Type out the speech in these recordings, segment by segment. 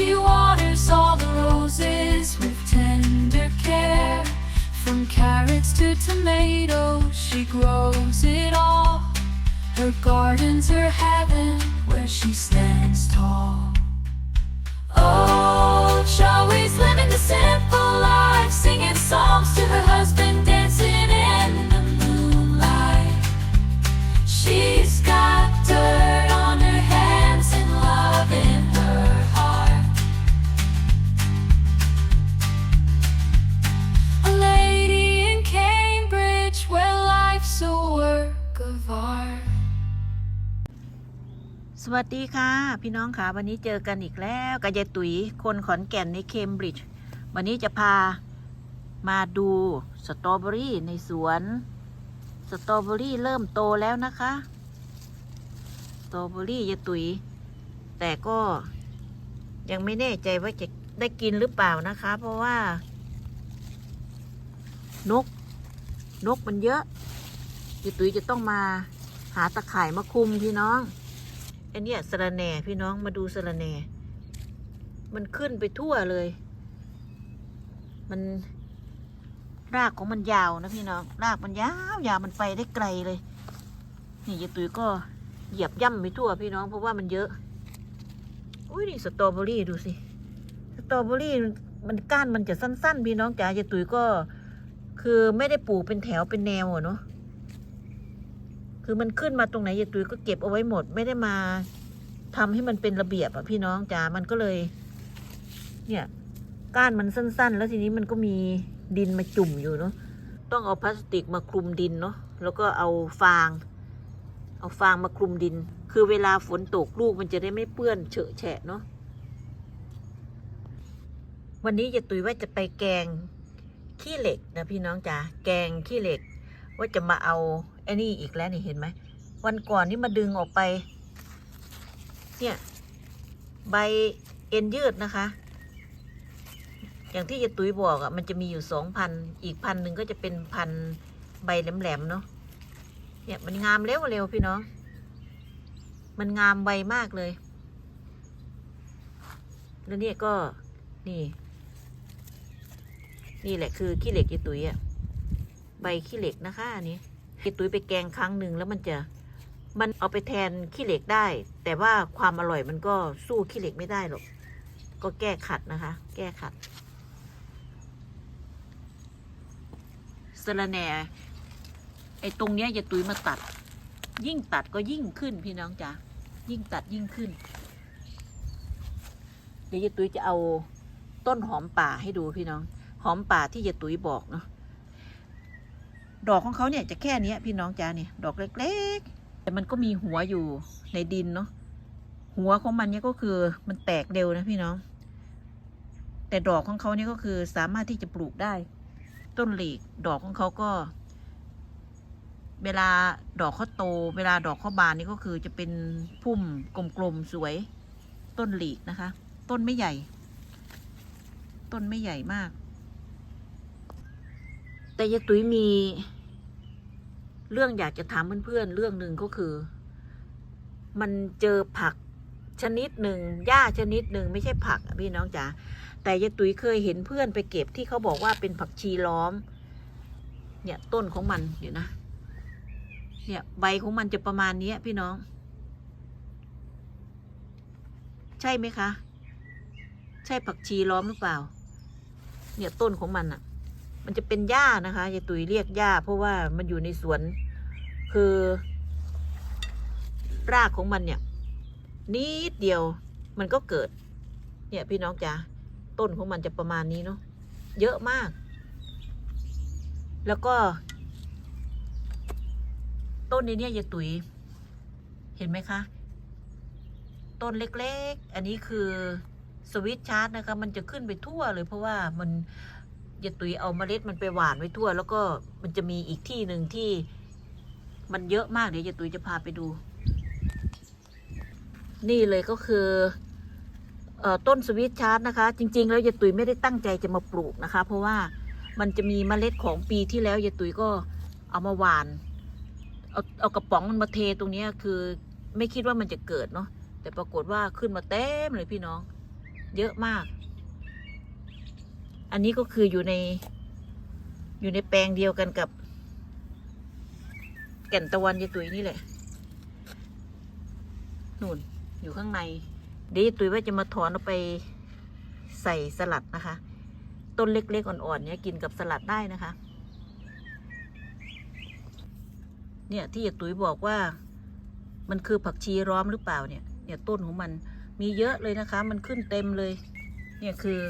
She waters all the roses with tender care. From carrots to tomatoes, she grows it all. Her garden's her heaven where she stands tall. Oh, always living the simple life, singing songs to her husband, dancing วัสดีค่ะ พี่น้องค่ะวันนี้เจอกันอีกแล้วกับยายตุ๋ยคนขอนแก่นในเคมบริดจ์วันนี้จะพามาดูสตรอเบอรี่ในสวนสตรอเบอรี่เริ่มโตแล้วนะคะสตรอเบอรี่ยายตุ๋ยแต่ก็ยังไม่แน่ใจว่าจะได้กินหรือเปล่านะคะ เพราะว่า นก นกมันเยอะยายตุ๋ยจะต้องมาหาตะข่ายมาคุมพี่น้อง อันนี้สะระแหน่พี่น้องมาดูสะระแหน่ มันขึ้นไปทั่วเลย มันรากของมันยาวนะพี่น้อง รากมันยาวยาวมันไปได้ไกลเลย นี่ยายตุ๋ยก็เหยียบย่ำไปทั่วพี่น้องเพราะว่ามันเยอะ อุ้ยนี่สตรอเบอรี่ดูสิ สตรอเบอรี่มันมันก้านมันจะสั้น ๆ พี่น้องจ๋ายายตุ๋ยก็ คือไม่ได้ปลูกเป็นแถวเป็นแนวอะเนาะ คือมันขึ้นมาตรงไหนยายตุ๋ยก็เก็บเอาไว้หมด ไม่ได้มาทำให้มันเป็นระเบียบอะพี่น้องจ๋ามันก็เลย เนี่ย ก้านมันสั้น ๆ แล้วทีนี้มันก็มีดินมาจุ่มอยู่เนาะต้องเอาพลาสติกมาคลุมดินเนาะแล้วก็เอาฟาง เอาฟางมาคลุมดิน คือเวลาฝนตกลูกมันจะได้ไม่เปื้อนเฉอะแฉะเนาะวันนี้ยายตุยว่าจะไปแกงขี้เหล็กนะพี่น้องจ๋าแกงขี้เหล็ก ว่าจะมาเอา อ้นี่อีกแล้วนี่เห็นไหม วันก่อนนี่มาดึงออกไป เนี่ย ใบเอ็นยืดนะคะ อย่างที่ยายตุ้ยบอกอะ่ะ มันจะมีอยู่สองพัน อีกพันหนึ่งก็จะเป็นพันใบแหลมๆเนาะ เนี่ยมันงามเร็วๆพี่น้อง มันงามใบมากเลย แล้วเนี่ยก็นี่ นี่แหละคือขี้เหล็กยายตุ้ยอะใบขี้เหล็กนะคะอันนี้ ไอตุ้ยไปแกงครั้งหนึ่งแล้วมันจะมันเอาไปแทนขี้เหล็กได้ แต่ว่าความอร่อยมันก็สู้ขี้เหล็กไม่ได้หรอก ก็แก้ขัดนะคะ แก้ขัดสะระแหน่ไอ้ตรงเนี้ยอย่าตุ้ยมาตัด ยิ่งตัดก็ยิ่งขึ้นพี่น้องจ๋ายิ่งตัดยิ่งขึ้น เดี๋ยวยายตุ้ยจะเอาต้นหอมป่าให้ดูพี่น้อง หอมป่าที่ยายตุ้ยบอกเนาะ ดอกของเขาเนี่ยจะแค่นี้พี่น้องจ้าเนี่ยดอกเล็ก ๆ แต่มันก็มีหัวอยู่ในดินเนาะหัวของมันเนี่ยก็คือมันแตกเร็วนะพี่น้อง แต่ดอกของเขาเนี่ยก็คือสามารถที่จะปลูกได้ ต้นหลีกดอกของเขาก็ เวลาดอกเขาโต เวลาดอกเขาบานนี่ก็คือจะเป็นพุ่มกลมๆสวย ต้นหลีกนะคะ ต้นไม่ใหญ่ ต้นไม่ใหญ่มาก แต่ยายตุ้ยมี เรื่องอยากจะถามเพื่อนๆเรื่องหนึ่งก็คือ มันเจอผักชนิดหนึ่งหญ้าชนิดหนึ่งไม่ใช่ผักพี่น้องจ๋าแต่ยายตุ้ยเคยเห็นเพื่อนไปเก็บที่เขาบอกว่าเป็นผักชีล้อม เนี่ยต้นของมันเดี๋ยวนะ เนี่ยใบของมันจะประมาณนี้พี่น้อง ใช่ไหมคะ ใช่ผักชีล้อมหรือเปล่า เนี่ยต้นของมันอะ มันจะเป็นหญ้านะคะยายตุ๋ยเรียกหญ้าเพราะว่ามันอยู่ในสวน คือ รากของมันเนี่ย นิดเดียวมันก็เกิด เนี่ยพี่น้องจ๋าต้นของมันจะประมาณนี้เนาะเยอะมาก แล้วก็ ต้นนี้เนี่ยยายตุ๋ย เห็นไหมคะ ต้นเล็กๆ อันนี้คือสวิตช์ชาร์จนะคะ มันจะขึ้นไปทั่วเลยเพราะว่ามัน ยายตุ๋ยเอาเมล็ดมันไปหว่านไว้ทั่ว แล้วก็มันจะมีอีกที่หนึ่งที่มันเยอะมากเดี๋ยวยายตุ๋ยจะพาไปดู นี่เลยก็คือออต้นสวิตชาร์ตนะคะ จริง ๆ แล้วยายตุ๋ยไม่ได้ตั้งใจจะมาปลูกนะคะ เพราะว่ามันจะมีเมล็ดของปีที่แล้วยายตุ๋ยก็เอามาหวานเอาเอากระป๋องมันมาเทตรงนี้คือไม่คิดว่ามันจะเกิดเนาะแต่ปรากฏว่าขึ้นมาเต็มเลยพี่น้อง เยอะมาก อันนี้ก็คืออยู่ใน อยู่ในแปลงเดียวกันกับ แก่นตะวันยายตุ๋ยนี่แหละนู่นอยู่ข้างในเดี๋ยวยายตุ๋ยว่าจะมาถอนเอาไปใส่สลัดนะคะ ต้นเล็กๆอ่อนๆเนี่ยกินกับสลัดได้นะคะ เนี่ยที่ยายตุ๋ยบอกว่ามันคือผักชีร้อมหรือเปล่าเนี่ย เนี่ยต้นของมันมีเยอะเลยนะคะ มันขึ้นเต็มเลย เนี่ยคือ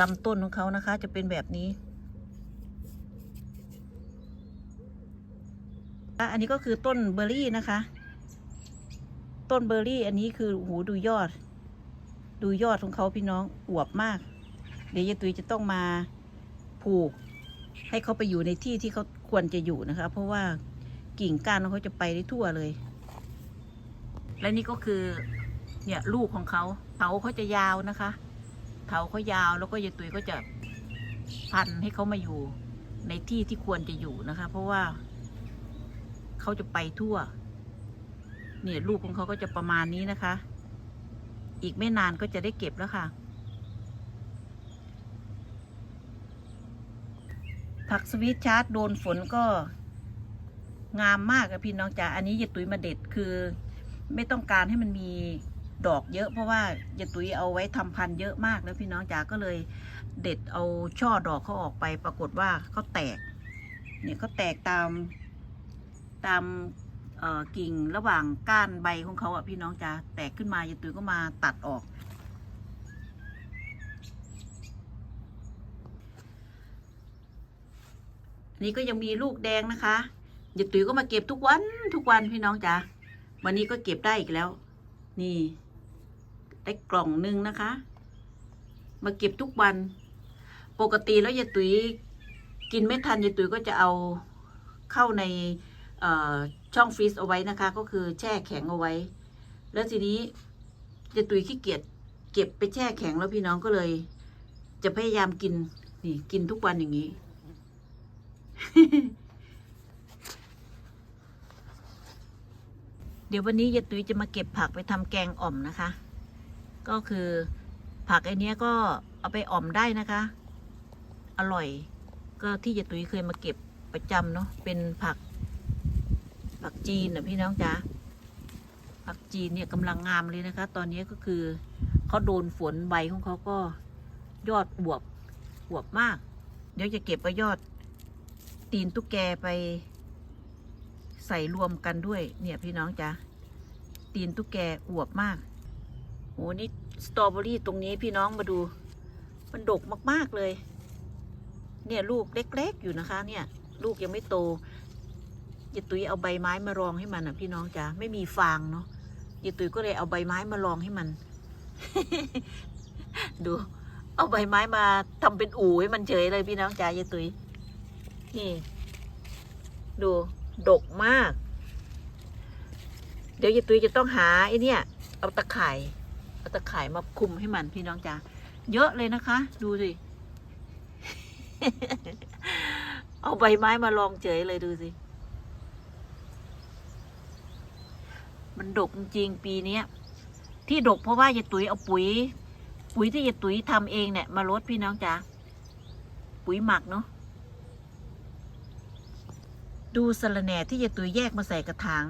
ลำต้นของเขานะคะ จะเป็นแบบนี้ อันนี้ก็คือต้นเบอร์รี่นะคะ ต้นเบอร์รี่ อันนี้คือโหูดูยอด ดูยอดของเขาพี่น้องอวบมาก เดี๋ยวยายตุยจะต้องมาผูก ให้เขาไปอยู่ในที่ที่เขาควรจะอยู่นะคะ เพราะว่ากิ่งก้านของเขาจะไปได้ทั่วเลย และนี่ก็คือเนี่ยลูกของเขาเถาเขาจะยาวนะคะ เถาเขายาวแล้วก็ยายตุยก็จะพันให้เขามาอยู่ในที่ที่ควรจะอยู่นะคะ เพราะว่าเขาจะไปทั่ว เนี่ยลูกของเขาก็จะประมาณนี้นะคะ อีกไม่นานก็จะได้เก็บแล้วค่ะ ผักสวีทชาร์ตโดนฝนก็งามมากอะพี่น้องจ๋าอันนี้ยายตุ๋ยมาเด็ดคือ ไม่ต้องการให้มันมี ดอกเยอะเพราะว่ายายตุ๋ยเอาไว้ทำพันธุ์เยอะมากแล้วพี่น้องจ๋าก็เลยเด็ดเอาช่อดอกเขาออกไป ปรากฏว่าเขาแตก เนี่ยเขาแตกตามตามกิ่งระหว่างก้านใบของเขาอะพี่น้องจ๋าแตกขึ้นมายายตุ๋ยก็มาตัดออกนี่ก็ยังมีลูกแดงนะคะยายตุ๋ยก็มาเก็บทุกวันทุกวันพี่น้องจ๋าวันนี้ก็เก็บได้อีกแล้ว นี่ ได้กล่องหนึ่งนะคะ มาเก็บทุกวัน ปกติแล้วยายตุ๋ยกินไม่ทันยายตุ๋ยก็จะเอาเข้าในช่องฟรีซเอาไว้นะคะ ก็คือแช่แข็งเอาไว้ แล้วทีนี้จะตุยขี้เกียจเก็บไปแช่แข็งแล้วพี่น้องก็เลย จะพยายามกินนี่กินทุกวันอย่างนี้เดี๋ยววันนี้ยายตุ้ยจะมาเก็บผักไปทำแกงอ่อมนะคะ ก็คือผักไอเนี้ยก็เอาไปอ่อมได้นะคะ อร่อย ก็ที่ยายตุ้ยเคยมาเก็บประจำเนาะเป็นผัก ผักจีนนะพี่น้องจ๋าผักจีนเนี่ยกำลังงามเลยนะคะ ตอนนี้ก็คือเขาโดนฝนใบของเขาก็ยอดอวบอวบมาก เดี๋ยวจะเก็บไปยอด ตีนตุ๊กแกไป ใส่รวมกันด้วย เนี่ยพี่น้องจ๋าตีนตุ๊กแกอวบมาก โอ้นี่สตรอเบอรี่ตรงนี้พี่น้องมาดู มันดกมากๆเลย เนี่ยลูกเล็กๆอยู่นะคะ เนี่ย ลูกยังไม่โตยายตุ้ยเอาใบไม้มารองให้มันอะ พี่น้องจ๋าไม่มีฟางเนาะยายตุ้ยก็เลยเอาใบไม้มารองให้มัน ดู เอาใบไม้มาทำเป็นอู่ให้มันเฉยเลยพี่น้องจ๋ายายตุ้ยนี่ ดูดกมาก เดี๋ยวยายตุ้ยจะต้องหาไอ้นี่เอาตะข่าย ตะข่ายมาคุมให้มันพี่น้องจ๋าเยอะเลยนะคะ ดูสิ เอาใบไม้มาลองเฉยเลยดูสิ มันดกจริงปีเนี้ยที่ดกเพราะว่ายายตุ๋ยเอาปุ๋ย ปุ๋ยที่ยายตุ๋ยทำเองเนี่ยมาลดพี่น้องจ๋าปุ๋ยหมักเนาะดูสะระแหน่ที่ยายตุ๋ยแยกมาใส่กระถาง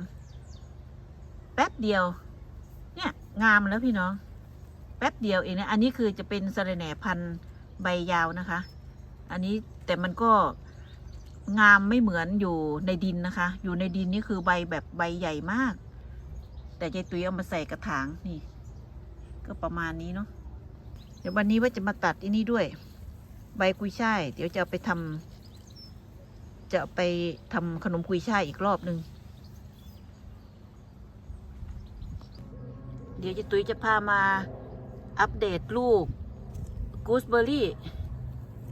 แป๊บเดียว เนี่ย งามแล้วพี่น้อง แป๊บเดียวเองนะอันนี้คือจะเป็นสะระแหน่พันใบยาวนะคะ อันนี้แต่มันก็งามไม่เหมือนอยู่ในดินนะคะ อยู่ในดินนี่คือใบแบบใบใหญ่มาก แต่ยายตุ้ยเอามาใส่กระถางนี่ ก็ประมาณนี้เนาะเดี๋ยววันนี้ว่าจะมาตัดอันนี้ด้วย ใบกุยช่ายเดี๋ยวจะเอาไปทำจะไปทำขนมกุยช่ายอีกรอบหนึ่งเดี๋ยวยายตุ้ยจะพามา อัปเดตลูกกูสเบอร์รี่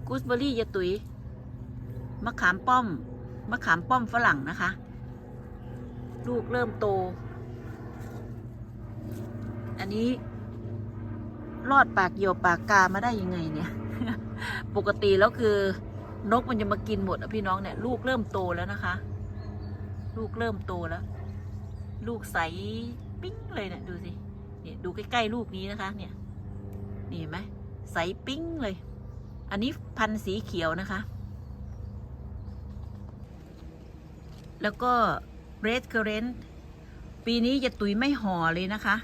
กูสเบอร์รี่ยาตุยมะขามป้อม มะขามป้อมฝรั่งนะคะ ลูกเริ่มโต อันนี้ รอดปากเหยี่ยวปากกามาได้ยังไงเนี่ย ปกติแล้วคือนกมันจะมากินหมดอะพี่น้องเนี่ย ลูกเริ่มโตแล้วนะคะ ลูกเริ่มโตแล้ว ลูกใส ปิ้งเลยเนี่ยดูสิเนี่ยดูใกล้ๆลูกนี้นะคะ เนี่ย นี่เห็นไหมใสปิ้งเลย อันนี้พันธุ์สีเขียวนะคะ แล้วก็ red currant ปีนี้จะตุยไม่ห่อเลยนะคะ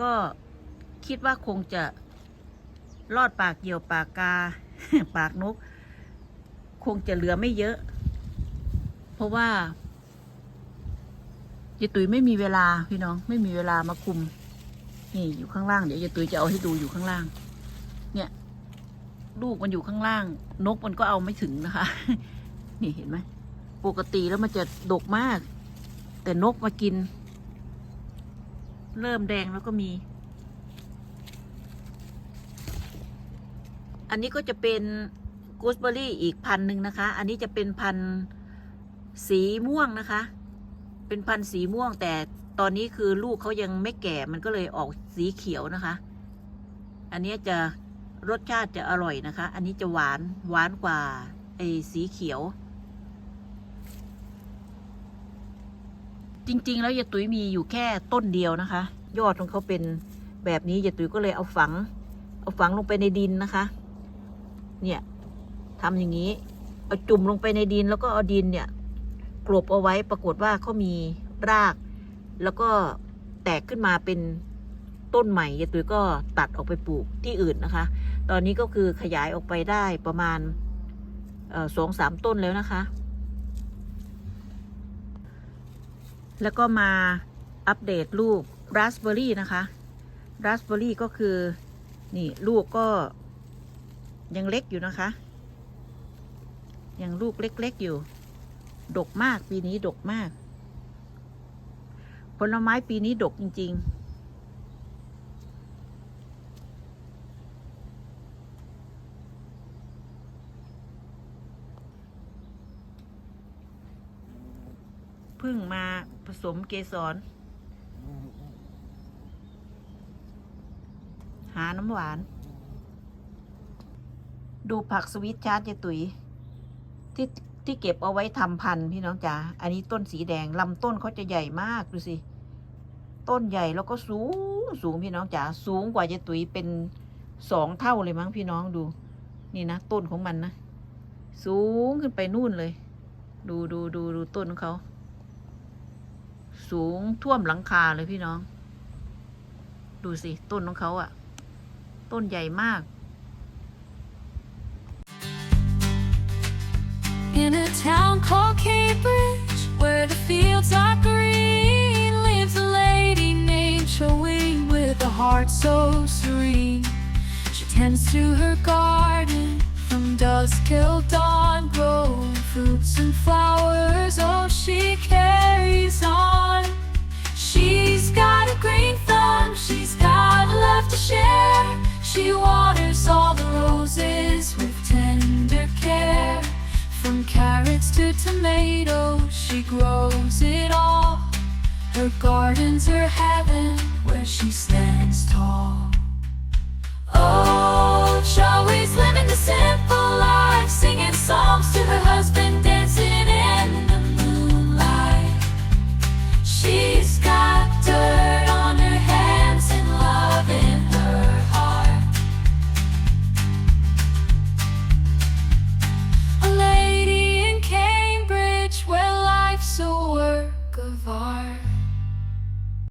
ก็คิดว่าคงจะรอดปากเหี่ยวปากกา ปากนก คงจะเหลือไม่เยอะ เพราะว่าเยายตุยไม่มีเวลาพี่น้องไม่มีเวลามาคุม นี่อยู่ข้างล่างเดี๋ยวเยายตุยจะเอาให้ดูอยู่ข้างล่าง เนี่ย ลูกมันอยู่ข้างล่าง นกมันก็เอาไม่ถึงนะคะ นี่เห็นไหมปกติแล้วมันจะดกมาก แต่นกมากิน เริ่มแดงแล้วก็มี อันนี้ก็จะเป็นกูสเบอรี่อีกพันหนึ่งนะคะ อันนี้จะเป็นพันธ์สีม่วงนะคะ เป็นพันธ์สีม่วงแต่ ตอนนี้คือลูกเขายังไม่แก่มันก็เลยออกสีเขียวนะคะ อันนี้จะรสชาติจะอร่อยนะคะ อันนี้จะหวานหวานกว่าไอ้สีเขียว จริง ๆ แล้วยายตุ๋ยมีอยู่แค่ต้นเดียวนะคะ ยอดของเขาเป็นแบบนี้ยายตุ๋ยก็เลยเอาฝัง เอาฝังลงไปในดินนะคะ เนี่ยทำอย่างนี้ เอาจุ่มลงไปในดินแล้วก็เอาดินเนี่ยกลบเอาไว้ปรากฏว่าเขามีราก แล้วก็แตกขึ้นมาเป็นต้นใหม่ยายตุ๋ยก็ตัดออกไปปลูกที่อื่นนะคะ ตอนนี้ก็คือขยายออกไปได้ประมาณสองสามต้นแล้วนะคะ แล้วก็มาอัปเดตลูกราสเบอร์รี่นะคะราสเบอร์รี่ก็คือ นี่ลูกก็ยังเล็กอยู่นะคะ ยังลูกเล็กๆอยู่ ดกมากปีนี้ดกมาก ลไม้ปีนี้ดกจริง ๆพิ่งมาผสมเกสร หาน้ำหวาน ดูผักสวิตชาร์จยายตุ๋ย ที่ที่เก็บเอาไว้ทำพันธุ์พี่น้องจ๋าอันนี้ต้นสีแดงลำต้นเขาจะใหญ่มาก ดูสิ ต้นใหญ่แล้วก็สูงสูงพี่น้องจ๋าสูงกว่ายายตุ๋ยเป็นสองเท่าเลยมั้งพี่น้องดู นี่นะต้นของมันนะสูงขึ้นไปนู่นเลย ดูดูดูดูต้นของเขา สูงท่วมหลังคาเลยพี่น้อง ดูสิต้นของเขาอะต้นใหญ่มาก In a town called Cambridge, where the fields are green, Charlene with a heart so serene. She tends to her garden from dusk till dawn, growing fruits and flowers. Oh, she carries on. She's got a green thumb, she's got love to share. She waters all the roses with tender care. From carrots to tomatoes, she grows it all. Her gardens are heaven where she stands tall.